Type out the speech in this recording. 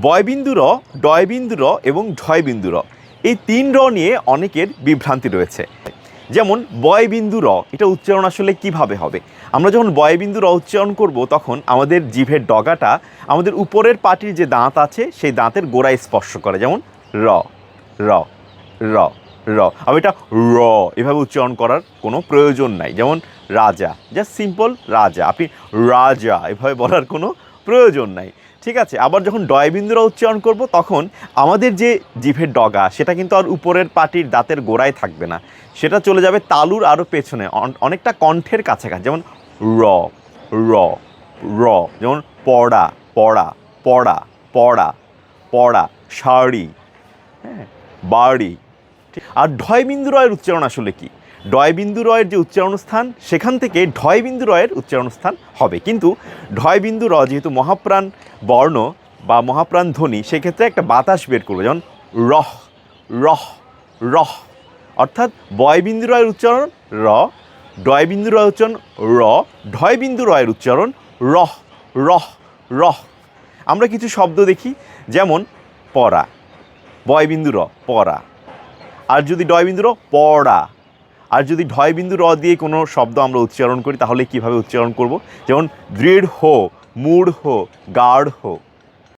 বয়বিন্দু র ডয়বিন্দু র এবং ঢয়বিন্দু র এই তিন র নিয়ে অনেকের বিভ্রান্তি রয়েছে। যেমন বয়বিন্দু র এটা উচ্চারণ আসলে কীভাবে হবে? আমরা যখন বয়বিন্দু র উচ্চারণ করব, তখন আমাদের জিভের ডগাটা আমাদের উপরের পাটির যে দাঁত আছে, সেই দাঁতের গোড়ায় স্পর্শ করে। যেমন, র র র র। আমি এটা র, এভাবে উচ্চারণ করার কোনো প্রয়োজন নাই। যেমন, রাজা, জাস্ট সিম্পল রাজা। আপনি রাজা, এভাবে বলার কোনো প্রয়োজন নাই। ঠিক আছে? আবার যখন ডয়বিন্দুরা উচ্চারণ করব, তখন আমাদের যে জিভের ডগা, সেটা কিন্তু আর উপরের পাটির দাঁতের গোড়ায় থাকবে না। সেটা চলে যাবে তালুর আরও পেছনে, অন- অনেকটা কণ্ঠের কাছাকাছি। যেমন র র র, যেমন পড়া পড়া পড়া পড়া পড়া, শাড়ি হ্যাঁ বাড়ি। আর ঢয়বিন্দু রয়ের উচ্চারণ আসলে কি? ডয়বিন্দু রয়ের যে উচ্চারণ স্থান, সেখান থেকে ঢয়বিন্দু রয়ের উচ্চারণ স্থান হবে। কিন্তু ঢয়বিন্দু র যেহেতু মহাপ্রাণ বর্ণ বা মহাপ্রাণ ধ্বনি, সেক্ষেত্রে একটা বাতাস বের করবে, যেমন রহ রহ রহ। অর্থাৎ বয়বিন্দু রয়ের উচ্চারণ র ডয়বিন্দু রয়ের উচ্চারণ র, ঢয়বিন্দু রয়ের উচ্চারণ রহ রহ রহ। আমরা কিছু শব্দ দেখি, যেমন পড়া, বয়বিন্দু র, পড়া। আর যদি ডয়বিন্দু র, পড়া। আর যদি ঢয়বিন্দু র দিয়ে কোনো শব্দ আমরা উচ্চারণ করি, তাহলে কীভাবে উচ্চারণ করব? যেমন দৃঢ় হো, মূঢ় গাঢ়